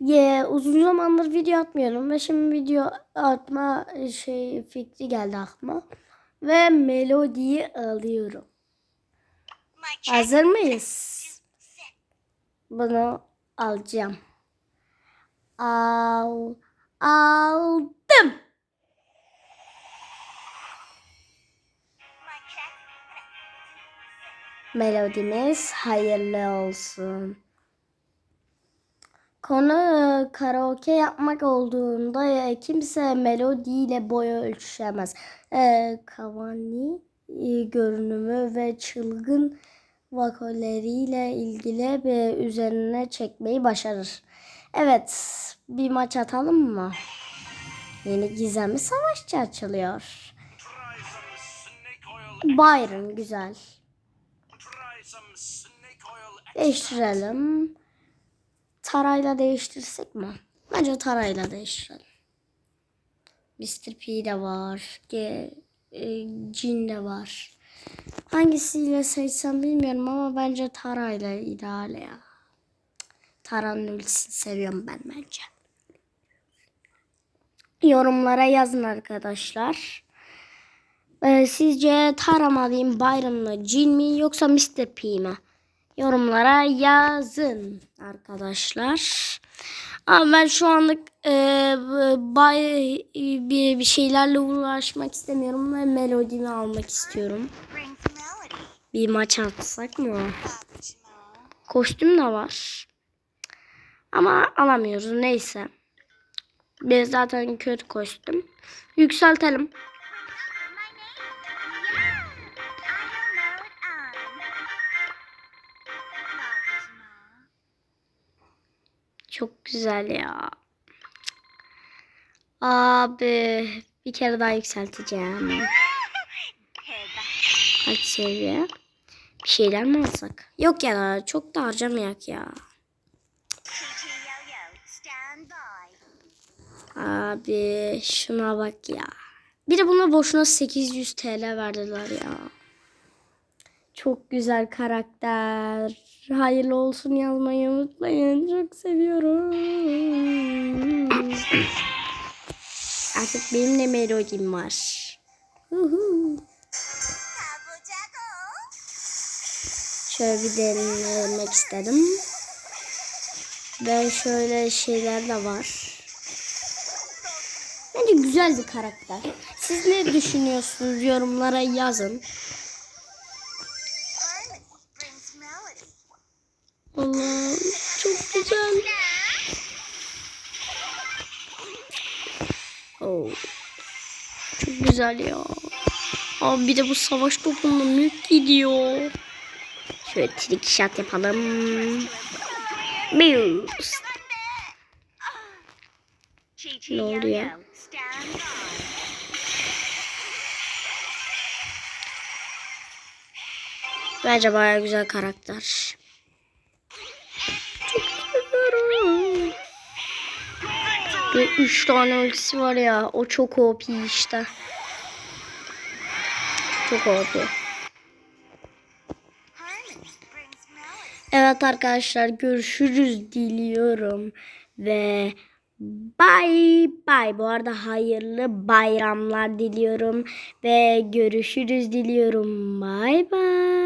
Ye, uzun zamandır video atmıyorum ve şimdi video atma şey fikri geldi aklıma. Ve melodiyi alıyorum. Hazır mıyız? Bunu alacağım. Al, aldım. Melodimiz hayırlı olsun. Konu e, karaoke yapmak olduğunda e, kimse melodiyle boy ölçüşemez. E, Cavani e, görünümü ve çılgın vokaleriyle ilgili bir üzerine çekmeyi başarır. Evet, bir maç atalım mı? Yeni gizemli savaşçı açılıyor. Byron güzel. Değiştirelim. Tarayla değiştirsek mi? Bence tarayla değiştirelim. Mr. P de var. G, e, Jin de var. Hangisiyle seçsem bilmiyorum ama bence tarayla ideal ya. Tara'nın ultisini seviyorum ben bence. Yorumlara yazın arkadaşlar. Ee, sizce Tara mı alayım, Byron mı, Jin mi yoksa Mr. P mi? Yorumlara yazın arkadaşlar. Ama ben şu anlık e, bay, bir, bir şeylerle uğraşmak istemiyorum ve melodimi almak istiyorum. Bir maç atsak mı? Kostüm de var. Ama alamıyoruz neyse. Bir zaten kötü kostüm. Yükseltelim. Çok güzel ya. Abi bir kere daha yükselteceğim. Kaç seviye? Bir şeyler mi alsak? Yok ya çok da harcamayak ya. Abi şuna bak ya. Bir de buna boşuna 800 TL verdiler ya. Çok güzel karakter. Hayırlı olsun yazmayı unutmayın. Çok seviyorum. Artık benim de melodim var. Şöyle bir denemek istedim. Ve şöyle şeyler de var. Bence güzel bir karakter. Siz ne düşünüyorsunuz? Yorumlara yazın. Güzel. Oh. Çok güzel ya. Abi bir de bu savaş topunda mülk gidiyor. Şöyle trick shot yapalım. Boost. Ne oluyor? Bence baya güzel karakter. Ve üç tane ultisi var ya. O çok OP işte. Çok OP. Evet arkadaşlar görüşürüz diliyorum. Ve bye bye. Bu arada hayırlı bayramlar diliyorum. Ve görüşürüz diliyorum. Bye bye.